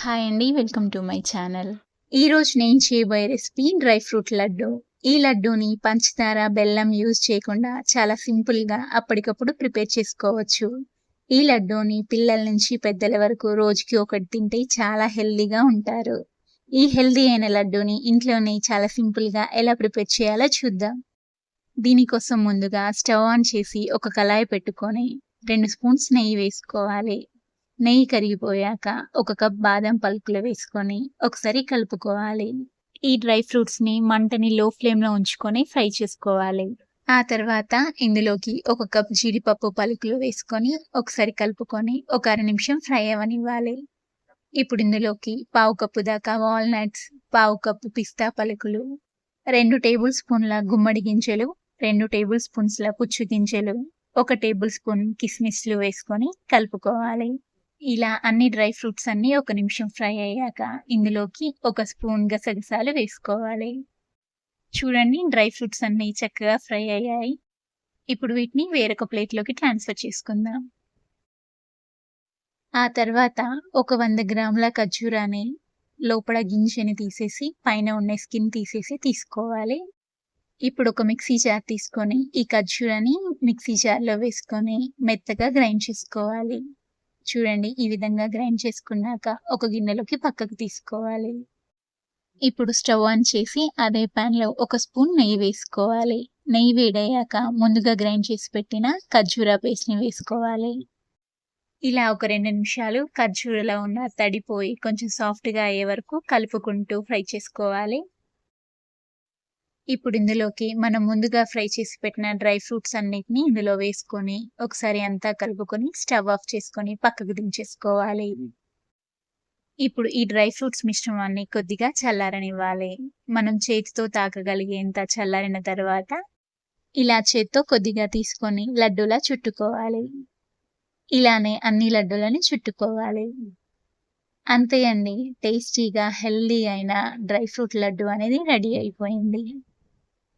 Hi అండి welcome to my channel ఈరోజు నేను చేయబోయే రెసిపీ డ్రై ఫ్రూట్ లడ్డు. ఈ లడ్డూని పంచదార బెల్లం యూజ్ చేయకుండా చాలా సింపుల్గా అప్పటికప్పుడు ప్రిపేర్ చేసుకోవచ్చు. ఈ లడ్డూని పిల్లల నుంచి పెద్దల వరకు రోజుకి ఒకటి తింటే చాలా హెల్దీగా ఉంటారు. ఈ హెల్దీ అయిన లడ్డూని ఇంట్లోనే చాలా సింపుల్గా ఎలా ప్రిపేర్ చేయాలో చూద్దాం. దీనికోసం ముందుగా స్టవ్ ఆన్ చేసి ఒక కళాయి పెట్టుకొని రెండు స్పూన్స్ నెయ్యి వేసుకోవాలి. నెయ్యి కరిగిపోయాక ఒక కప్ బాదం పలుకులు వేసుకొని ఒకసారి కలుపుకోవాలి. ఈ డ్రై ఫ్రూట్స్ని మంటని లో ఫ్లేమ్లో ఉంచుకొని ఫ్రై చేసుకోవాలి. ఆ తర్వాత ఇందులోకి ఒక కప్ జీడిపప్పు పలుకులు వేసుకొని ఒకసారి కలుపుకొని ఒక అర నిమిషం ఫ్రై అవ్వనివ్వాలి ఇప్పుడు ఇందులోకి పావు కప్పు దాకా వాల్నట్స్ పావు కప్పు పిస్తా పలుకులు రెండు టేబుల్ స్పూన్ల గుమ్మడి గింజలు రెండు టేబుల్ స్పూన్స్ల పుచ్చు గింజలు ఒక టేబుల్ స్పూన్ కిస్మిస్లు వేసుకొని కలుపుకోవాలి. ఇలా అన్ని డ్రై ఫ్రూట్స్ అన్ని ఒక నిమిషం ఫ్రై అయ్యాక ఇందులోకి ఒక స్పూన్ గసగసాలు వేసుకోవాలి. చూడండి డ్రై ఫ్రూట్స్ అన్ని చక్కగా ఫ్రై అయ్యాయి. ఇప్పుడు వీటిని వేరొక ప్లేట్లోకి ట్రాన్స్ఫర్ చేసుకుందాం. ఆ తర్వాత ఒక వంద గ్రాముల ఖర్జూరాన్ని లోపల గింజని తీసేసి పైన ఉన్న స్కిన్ తీసేసి తీసుకోవాలి. ఇప్పుడు ఒక మిక్సీ జార్ తీసుకొని ఈ ఖర్జూరాన్ని మిక్సీ జార్లో వేసుకొని మెత్తగా గ్రైండ్ చేసుకోవాలి. చూడండి ఈ విధంగా గ్రైండ్ చేసుకున్నాక ఒక గిన్నెలోకి పక్కకు తీసుకోవాలి. ఇప్పుడు స్టవ్ ఆన్ చేసి అదే ప్యాన్లో ఒక స్పూన్ నెయ్యి వేసుకోవాలి. నెయ్యి వేడయ్యాక ముందుగా గ్రైండ్ చేసి పెట్టిన ఖర్జూరా పేస్ట్ని వేసుకోవాలి. ఇలా ఒక రెండు నిమిషాలు ఖర్జూరలో ఉన్న తడిపోయి కొంచెం సాఫ్ట్గా అయ్యే వరకు కలుపుకుంటూ ఫ్రై చేసుకోవాలి. ఇప్పుడు ఇందులోకి మనం ముందుగా ఫ్రై చేసి పెట్టిన డ్రై ఫ్రూట్స్ అన్నిటిని ఇందులో వేసుకొని ఒకసారి అంతా కలుపుకొని స్టవ్ ఆఫ్ చేసుకొని పక్కకు దించేసుకోవాలి. ఇప్పుడు ఈ డ్రై ఫ్రూట్స్ మిశ్రమాన్ని కొద్దిగా చల్లారనివ్వాలి. మనం చేతితో తాకగలిగేంత చల్లారిన తర్వాత ఇలా చేత్తో కొద్దిగా తీసుకొని లడ్డూలా చుట్టుకోవాలి. ఇలానే అన్ని లడ్డూలని చుట్టుకోవాలి. అంతే అండి. టేస్టీగా హెల్దీ అయిన డ్రై ఫ్రూట్ లడ్డు అనేది రెడీ అయిపోయింది.